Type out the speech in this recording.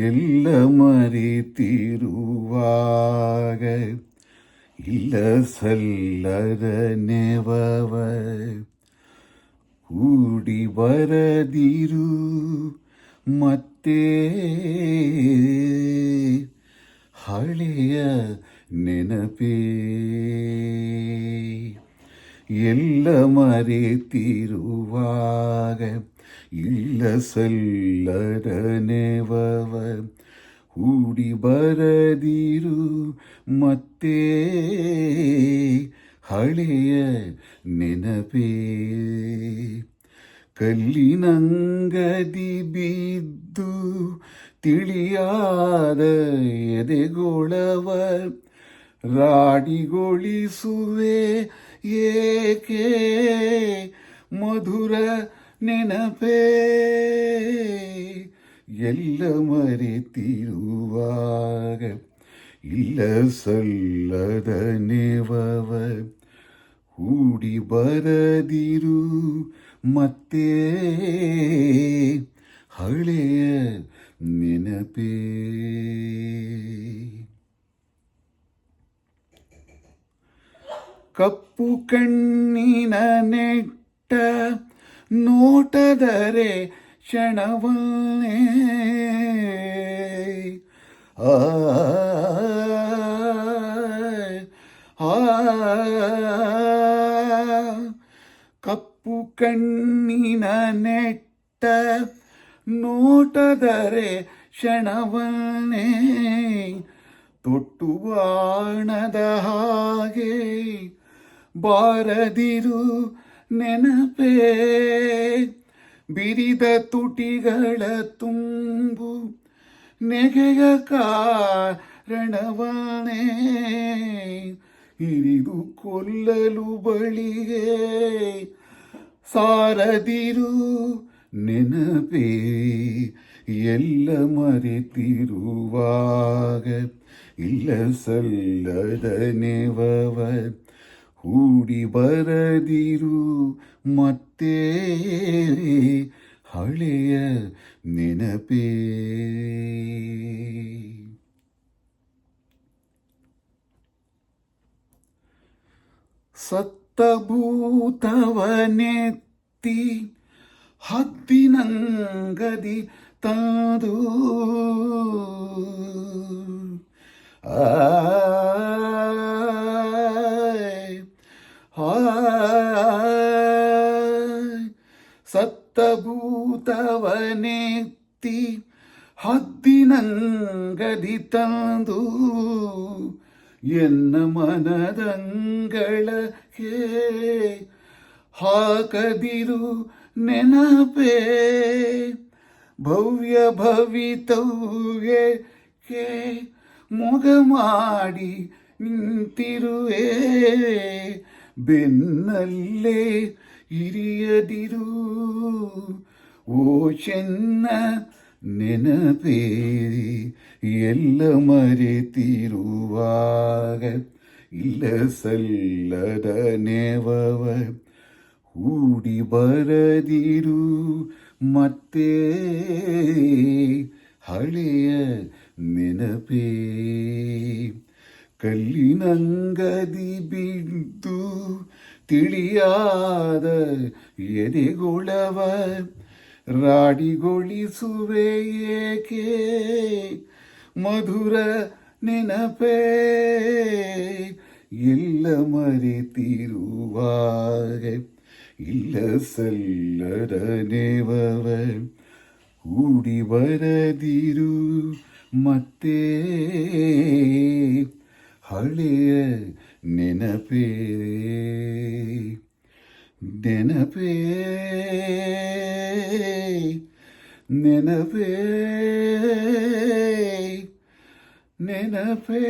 ಎಲ್ಲ ಮರೆತಿರುವಾಗ ಇಲ್ಲ ಸಲ್ಲದ ನೆವವ ಕೂಡಿ ಬರದಿರು ಮತ್ತೆ ಹಳೆಯ ನೆನಪೇ ಎಲ್ಲ ಮರೆತಿರುವಾಗ ಇಲ್ಲ ಸಲ್ಲರನೆವವ ಹೂಡಿ ಬರದಿರು ಮತ್ತೆ ಹಳೆಯ ನೆನಪೇ ಕಲ್ಲಿನಂಗದಿ ಬಿದ್ದು ತಿಳಿಯಾದ ಎದೆಗೊಳವ ರಾಡಿಗೊಳಿಸುವೆ ಏಕೆ ಮಧುರ ನೆನಪೇ ಎಲ್ಲ ಮರೆತಿರುವಾಗ ಇಲ್ಲ ಸಲ್ಲದ ನೆವವ ಹೂಡಿ ಬರದಿರು ಮತ್ತೆ ಹಳೆಯ ನೆನಪೇ. ಕಪ್ಪು ಕಣ್ಣಿನ ನೆಟ್ಟ ನೋಟದರೆ ಕ್ಷಣವನ್ನೇ ಆ ಆ ಕಪ್ಪು ಕಣ್ಣಿನ ನೆಟ್ಟ ನೋಟದರೆ ಕ್ಷಣವನ್ನೇ ತೊಟ್ಟು ಬಾಣದ ಹಾಗೆ ಬಾರದಿರು ನೆನಪೇ ಬಿರಿದ ತುಟಿಗಳ ತುಂಬು ನೆಗೆಯ ಕಾರಣವನೇ ಹಿರಿದು ಕೊಲ್ಲಲು ಬಳಿಗೆ ಸಾರದಿರು ನೆನಪೇ ಎಲ್ಲ ಮರೆತಿರುವಾಗ ಇಲ್ಲ ಸಲ್ಲದ ನೆವವ ಹೂಡಿ ಬರದಿರು ಮತ್ತೆ ಹಳೆಯ ನೆನಪೇ ಸತ್ತಭೂತವನೆತ್ತಿ ಹದ್ದಿನಂಗದಿ ತಾದು ಸತ್ತಭೂತವನೆತ್ತಿ ಹದ್ದಿನಂಗದಿ ತಂದು ಎನ್ನ ಮನದಂಗಳಕ್ಕೆ ಹಾಕದಿರು ನೆನಪೇ. ಭವ್ಯ ಭವಿತವ್ಯಕ್ಕೆ ಮುಗ ಮಾಡಿ ನಿಂತಿರುವೆ. ಬೆನ್ನಲ್ಲೇ ಹಿರಿಯದಿರು ಓ ಚೆನ್ನ ನೆನಪೇ ಎಲ್ಲ ಮರೆತಿರುವಾಗ ಇಲ್ಲ ಸಲ್ಲದ ನೆವವ ಹೂಡಿ ಬರದಿರು ಮತ್ತೆ ಹಳೆಯ ನೆನಪೇ ಕಲ್ಲಿನಂಗದಿ ಬಿದ್ದು ತಿಳಿಯಾದ ಎದೆಗೊಳವ ರಾಡಿಗೊಳಿಸುವೆ ಏಕೆ? ಮಧುರ ನೆನಪೇ ಎಲ್ಲ ಮರೆತಿರುವಾಗ, ಇಲ್ಲ ಸಲ್ಲದ ನೆವವ ಹೂಡಿ ಬರದಿರು ಮತ್ತೆ ಹಳೆಯ ನೆನಪೇ ನೆನಪೇ ನೆನಪೇ ನೆನಪೇ